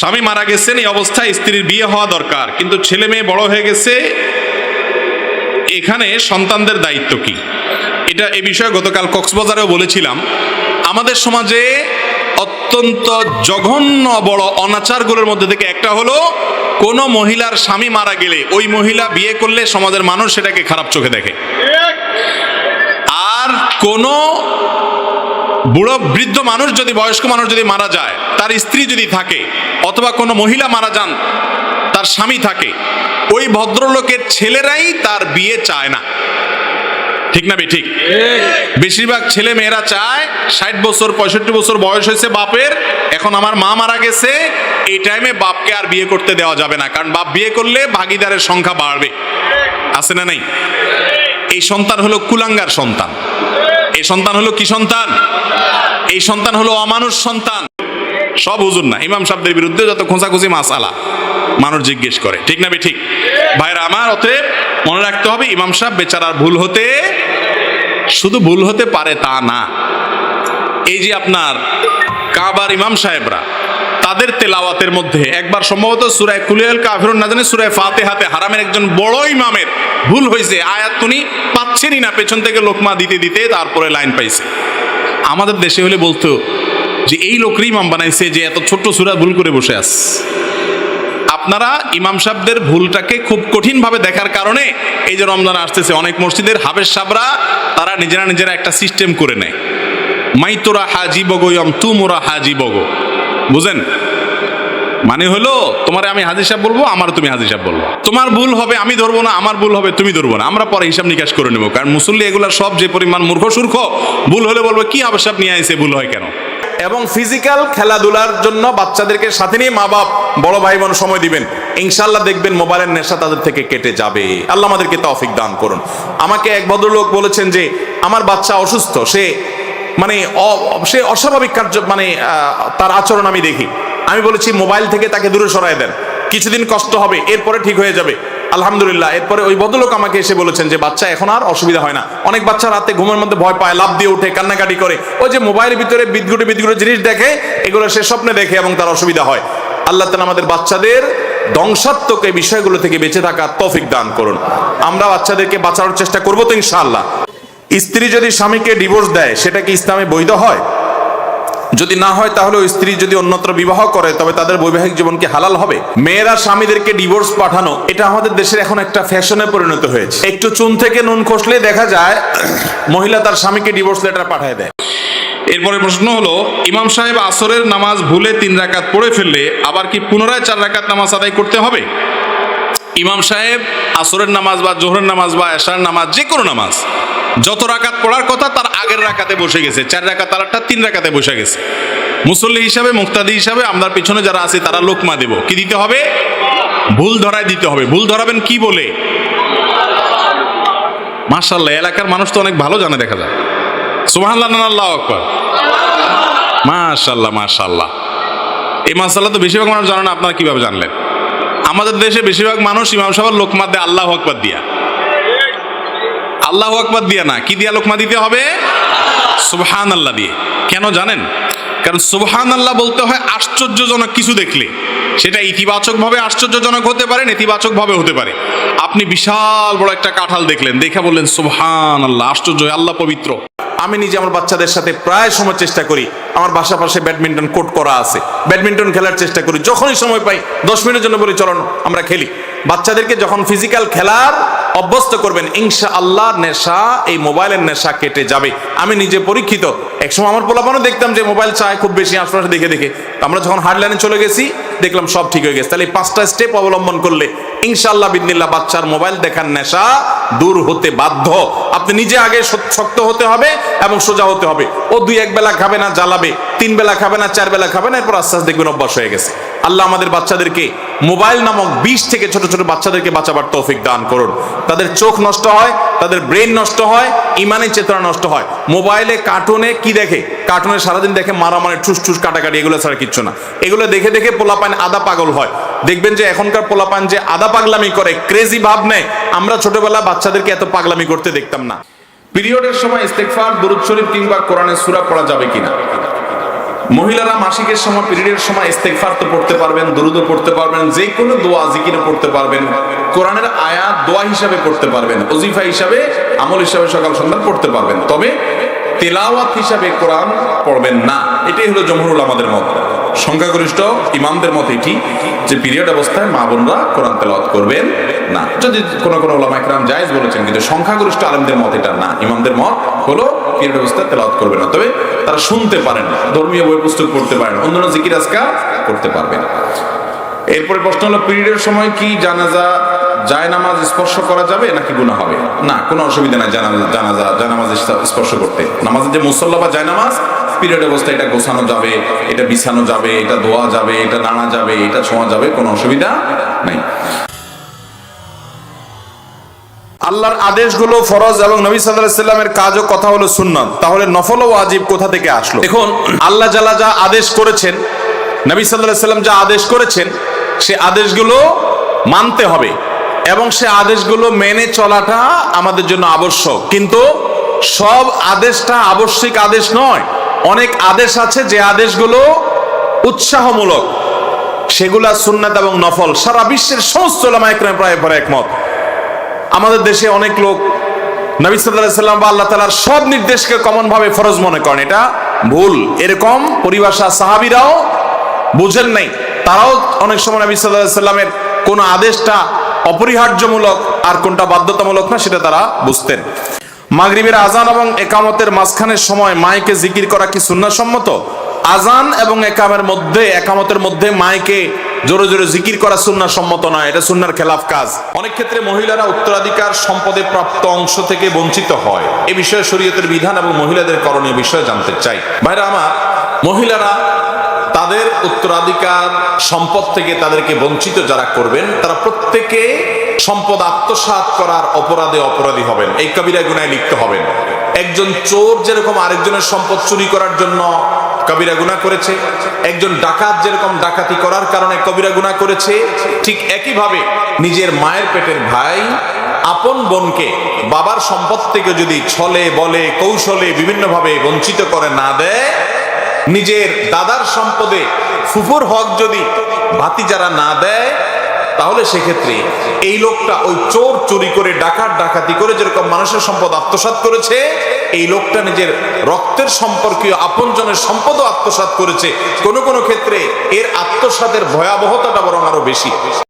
স্বামী মারা গেছেন, এই অবস্থায় স্ত্রীর বিয়ে হওয়া দরকার। কিন্তু ছেলে মেয়ে বড় হয়ে গেছে, এখানে সন্তানদের দায়িত্ব কি? এটা এ বিষয়ে গতকাল কক্সবাজারেও বলেছিলাম। আমাদের সমাজে অত্যন্ত জঘন্য বড় অনাচারগুলোর মধ্যে থেকে একটা হলো, কোনো মহিলার স্বামী মারা গেলে ওই মহিলা বিয়ে করলে সমাজের মানুষ সেটাকে খারাপ চোখে দেখে। আর কোনো বুড়ো বৃদ্ধ মানুষ যদি, বয়স্ক মানুষ যদি মারা যায়, তার স্ত্রী যদি থাকে, অথবা কোনো মহিলা মারা যান, তার স্বামী থাকে, ওই ভদ্রলোকের ছেলেরাই তার বিয়ে চায় না। ঠিক না ঠিক? বেশিরভাগ ছেলে মেয়েরা চায়, ষাট বছর, পঁয়ষট্টি বছর বয়স হয়েছে বাপের, এখন আমার মা মারা গেছে, এই টাইমে বাপকে আর বিয়ে করতে দেওয়া যাবে না, কারণ বাপ বিয়ে করলে ভাগিদারের সংখ্যা বাড়বে। আছে না নাই? এই সন্তান হলো কুলাঙ্গার সন্তান। এই সন্তান হলো কি সন্তান? এই সন্তান হলো অমানুষ সন্তান। সব হুজুর না, ইমাম সাহেবদের বিরুদ্ধে যত খোঁচাখুচি মাসালা, মানুষ জিজ্ঞেস করে, ঠিক না বে ঠিক ভাইরা আমার, অতএব মনে রাখতে হবে, ইমাম সাহেব বেচারার ভুল হতে, শুধু ভুল হতে পারে তা না। এই যে আপনার কাবার ইমাম সাহেবরা, তাদের তেলাওয়াতের মধ্যে, একবার সম্ভবত সুরায় কুলিয়াল কাফিরুন না জানে সুরায় ফাতেহাতে হারামের একজন বড় ইমামের ভুল হয়েছে। আয়াত তুমি পাচ্ছেনই না, পেছন থেকে লোকমা দিতে দিতে তারপরে লাইন পাইছে। আমাদের দেশে হলে বলতো যে, এই লোকরই ইমাম বানাইছে যে, এত ছোট্ট সুরা ভুল করে বসে আস আপনারা ইমাম সাহেবদের ভুলটাকে খুব কঠিনভাবে দেখার কারণে এই যে রমজান আসতেছে, অনেক মসজিদের হাবের সাবরা তারা নিজেরা নিজেরা একটা সিস্টেম করে নেয়। মাই তোরা হাজি বগয়ম তুমোরা হাজি বগো বুঝেন? মানে হলো, তোমার আমি হাজির সাহেব বলব আমার তুমি হাজির সাহেব বলব। তোমার ভুল হবে, আমি ধরবো না, আমার ভুল হবে, তুমি ধরবো না। আমরা পরে হিসাব নিকাশ করে নেব। কারণ মুসল্লি এগুলা সব যে পরিমাণ মূর্খ সূর্খ, ভুল হলে বলব, কি আবশ্যক নিয়ে আইসে ভুল হয় কেন? এবং ফিজিক্যাল খেলাধুলার জন্য বাচ্চাদেরকে সাথে নিয়ে মা বাপ, বড় ভাই বোন সময় দিবেন। ইনশাল্লাহ দেখবেন মোবাইলের নেশা তাদের থেকে কেটে যাবে। আল্লাহ আমাদেরকে তৌফিক দান করুন। আমাকে এক ভদ্রলোক বলেছেন যে, আমার বাচ্চা অসুস্থ, সে মানে সে অস্বাভাবিক কার্য মানে তার আচরণ আমি দেখি। আমি বলেছি, মোবাইল থেকে তাকে দূরে সরাই দেন। কিছুদিন কষ্ট হবে, এরপরে ঠিক হয়ে যাবে। আলহামদুলিল্লাহ, এরপরে ওই ভদ্রলোক আমাকে এসে বলেছেন যে, বাচ্চা, এখন আর অসুবিধা হয় না। অনেক বাচ্চা রাতে ঘুমের মধ্যে ভয় পায় লাভ দিয়ে ওঠে, কান্নাকাটি করে। ওই যে মোবাইলের ভিতরে বিদগুটে বিদগুটে জিনিস দেখে, এগুলো সে স্বপ্নে দেখে এবং তার অসুবিধা হয়। আল্লাহ তালা আমাদের বাচ্চাদের ধ্বংসাত্মক এই বিষয়গুলো থেকে বেঁচে থাকার তৌফিক দান করুন। আমরা বাচ্চাদেরকে বাঁচানোর চেষ্টা করব তো ইনশাআল্লাহ। স্ত্রী যদি স্বামীকে ডিভোর্স দেয়, সেটা কি ইসলামে বৈধ হয়? যদি না হয়, তাহলে ওই স্ত্রী যদি অন্যত্র বিবাহ করে, তবে তাদের বৈবাহিক জীবন কি হালাল হবে। মেয়েরা স্বামীদেরকে ডিভোর্স পাঠানো, এটা আমাদের দেশের এখন একটা ফ্যাশনে পরিণত হয়েছে। একটু চুন থেকে নুন খসলে দেখা যায়, মহিলা তার স্বামীকে ডিভোর্স লেটার পাঠায় দেয়। এরপরে প্রশ্ন হলো, ইমাম সাহেব আসরের নামাজ ভুলে তিন রাকাত পড়ে ফেললে আবার কি পুনরায় চার রাকাত নামাজ আদায় করতে হবে? ইমাম সাহেব, আসরের নামাজ বা জোহরের নামাজ বা এশার নামাজ, যে কোনো নামাজ। যত রাকাত পড়ার কথা তার আগের রাকাতে বসে গেছে, চার রাকাত তার একটা, তিন রাকাতে বসে গেছে। মুসল্লি হিসাবে, মুক্তাদি হিসাবে আমরা পিছনে যারা আছে তারা লোকমা দেব। কি দিতে হবে? ভুল ধরায় দিতে হবে। ভুল ধরাবেন কি বলে? মাশাল্লাহ এলাকার মানুষ তো অনেক ভালো জানে দেখা যায়। সুবহানাল্লাহ আল্লাহ মাশাল্লাহ মাশাল্লাহ এই মাসাল্লাহ তো বেশিরভাগ মানুষ জানে না, আপনারা কীভাবে জানলেন? আমাদের দেশে বেশিরভাগ মানুষ ইমাম সাহেব লোকমা দেয় আল্লাহ আকবার দিয়া। আল্লাহ আকবার দিয়া না, কি দিয়া লোকমা দিতে হবে? সুবহান আল্লাহ দিয়ে। কেন জানেন? কারণ সুবহান আল্লাহ বলতে হয় আশ্চর্যজনক কিছু দেখলে। সেটা ইতিবাচকভাবে আশ্চর্যজনক হতে পারে নেতিবাচকভাবে হতে পারে। আপনি বিশাল বড় একটা কাঁঠাল দেখলেন, দেখে বললেন সুবহান আল্লাহ আশ্চর্য আল্লাহ পবিত্র। আমি নিজে আমার বাচ্চাদের সাথে প্রায় সময় চেষ্টা করি, আমার বাসা পাশে ব্যাডমিন্টন কোর্ট করা আছে। ব্যাডমিন্টন খেলার চেষ্টা করি, যখনই সময় পাই, দশ মিনিটের জন্য বলি চলুন আমরা খেলি। বাচ্চাদেরকে যখন ফিজিক্যাল খেলার অভ্যস্ত করবেন ইনশা আল্লাহ নেশা, এই মোবাইলের নেশা কেটে যাবে। আমি নিজে পরীক্ষিত। একসময় আমার পোলাপানও দেখতাম যে মোবাইল চায় খুব বেশি আশপাশে দেখে দেখে। আমরা যখন হার্ডলাইনে চলে গেছি, দেখলাম সব ঠিক হয়ে গেছে। তাহলে এই পাঁচটা স্টেপ অবলম্বন করলে ইনশাআল্লাহ বিদিনিল্লাহ বাচ্চার মোবাইল দেখার নেশা দূর হতে বাধ্য। আপনি নিজে আগে শক্ত হতে হবে এবং সোজা হতে হবে। ও দুই এক বেলা খাবে না, জ্বালাবে। তিন বেলা খাবে না, চার বেলা খাবে না, এরপর আস্তে আস্তে দেখবেন অভ্যাস হয়ে গেছে। আল্লাহ আমাদের বাচ্চাদেরকে মোবাইল নামক বিষ থেকে ছোট ছোট বাচ্চাদেরকে বাঁচাবার তৌফিক দান করুন। তাদের চোখ নষ্ট হয়, তাদের ব্রেন নষ্ট হয়, ইমানের চেতনা নষ্ট হয়। মোবাইলে, কার্টুনে কি দেখে? কার্টুনে সারাদিন দেখে মারামারি ঠুস ঠুস কাটাকাটি, এগুলো ছাড়া কিচ্ছু না। এগুলো দেখে দেখে পোলাপান আদা পাগল হয়। দেখবেন যে এখনকার পোলাপান যে আদা পাগলামি করে ক্রেজি ভাব নেয়। আমরা ছোটবেলা বাচ্চাদেরকে এত পাগলামি করতে দেখতাম না। পিরিয়ডের সময় ইস্তেগফার, দুরূদ শরীফ কিংবা কোরআনের সূরা পড়া যাবে কিনা? মহিলারা মাসিকের সময়, পিরিয়ডের সময় ইস্তেকফার তো পড়তে পারবেন দুরুদ পড়তে পারবেন, যে কোনো দোয়া জিকির পড়তে পারবেন। কোরআনের আয়াত দোয়া হিসাবে পড়তে পারবেন, ওজিফা হিসাবে, আমল হিসাবে সকাল সন্ধ্যা পড়তে পারবেন। তবে তেলাওয়াত হিসাবে কোরআন পড়বেন না। এটাই হলো জমহুরুল আমাদের মত। সংখ্যাগরিষ্ঠ ইমামদের মত এটি যে পিরিয়ড অবস্থায় মা বোনরা কোরআন তেলাওয়াত করবেন না। যদি কোনো কোনো ওলামা একরাম জায়েজ বলেছেন, কিন্তু সংখ্যাগরিষ্ঠ আলেমদের মত এটা না। ইমামদের মত হলো পিরিয়ড অবস্থায় তেলাওয়াত করবে না। তবে তারা শুনতে পারেন, ধর্মীয় বই পুস্তক পড়তে পারেন, অন্যান্য জিকির আজকা করতে পারবেন। এরপরে প্রশ্ন হলো পিরিয়ডের সময় কি জানাজা জায়নামাজ স্পর্শ করা যাবে নাকি গুনাহ হবে? না, কোনো অসুবিধা নাই জানাজা স্পর্শ করতে। নামাজের যে মুসল্লা বা জায়নামাজ পিরিয়ড অবস্থায় এটা গোছানো যাবে, এটা বিছানো যাবে, এটা ধোয়া যাবে, এটা নাড়া যাবে, এটা ছোঁয়া যাবে, কোনো অসুবিধা নাই। আল্লাহর আদেশগুলো ফরজ এবং নবী সাল্লাল্লাহু সাল্লামের কাজ ও কথা হলো সুন্নাত। তাহলে নফল ও ওয়াজিব কোথা থেকে আসলো? দেখুন, আল্লাহ জালা যা আদেশ করেছেন, নবী সাল্লাল্লাহু সাল্লাম যা আদেশ করেছেন, সে আদেশগুলো মানতে হবে। এবং সে আদেশগুলো মেনে চলাটা আমাদের জন্য আবশ্যক। কিন্তু সব আদেশটা আবশ্যিক আদেশ নয়। অনেক আদেশ আছে যে আদেশগুলো উৎসাহমূলক। সেগুলা সুন্নাত এবং নফল। সারা বিশ্বের সমস্ত ওলামা প্রায় পরে একমত। আমাদের দেশে অনেক লোক নবী সাল্লাম বা আল্লাহ তালার সব নির্দেশকে কমন ভাবে ফরজ মনে করেন। এটা ভুল। এরকম পরিভাষা সাহাবিরাও বুঝেন নাই। তারাও অনেক সময় নবী সাল্লাল্লাহু সাল্লামের কোন আদেশটা অপরিহার্যমূলক আর কোনটা বাধ্যতামূলক না সেটা তারা বুঝতেন। মাগরিবের আজান এবং একামতের মাঝখানের সময় মাইকে জিকির করা কি সুন্নাহসম্মত আজান এবং একামের মধ্যে, একামতের মধ্যে মাইকে জোরে জোরে জিকির করা সুন্না সম্মত নয়, এটা সুন্নার খেলাফ কাজ। অনেক ক্ষেত্রে মহিলারা উত্তরাধিকার সম্পদে প্রাপ্ত অংশ থেকে বঞ্চিত হয়। এ বিষয়ে শরীয়তের বিধান এবং মহিলাদের করণীয় বিষয়ে জানতে চাই। ভাইরা আমার, মহিলারা তাদের উত্তরাধিকার, সম্পদ থেকে তাদেরকে বঞ্চিত যারা করবেন, তারা প্রত্যেকে সম্পদ আত্মসাৎ করার অপরাধে অপরাধী হবেন। এই কবিরা গুনায় লিপ্ত হবেন। একজন চোর যেরকম আরেকজনের সম্পদ চুরি করার জন্য কবিরা গুনাহ করেছে, একজন ডাকাত যেরকম ডাকাতি করার কারণে কবিরা গুনাহ করেছে, ঠিক একইভাবে নিজের মায়ের পেটের ভাই, আপন বোনকে বাবার সম্পদ থেকে যদি ছলে, বলে, কৌশলে বিভিন্নভাবে বঞ্চিত করে না দেয় নিজের দাদার সম্পদে ফুফুর হক যদি বাতি যারা না দেয়, তাহলে সেক্ষেত্রে এই লোকটা ওই চোর চুরি করে, ডাকাত ডাকাতি করে যেরকম মানুষের সম্পদ আত্মসাৎ করেছে, এই লোকটা নিজের রক্তের সম্পর্কীয় আপনজনের সম্পদও আত্মসাৎ করেছে। কোনো কোনো ক্ষেত্রে এর আত্মসাতের ভয়াবহতাটা বরং আরও বেশি।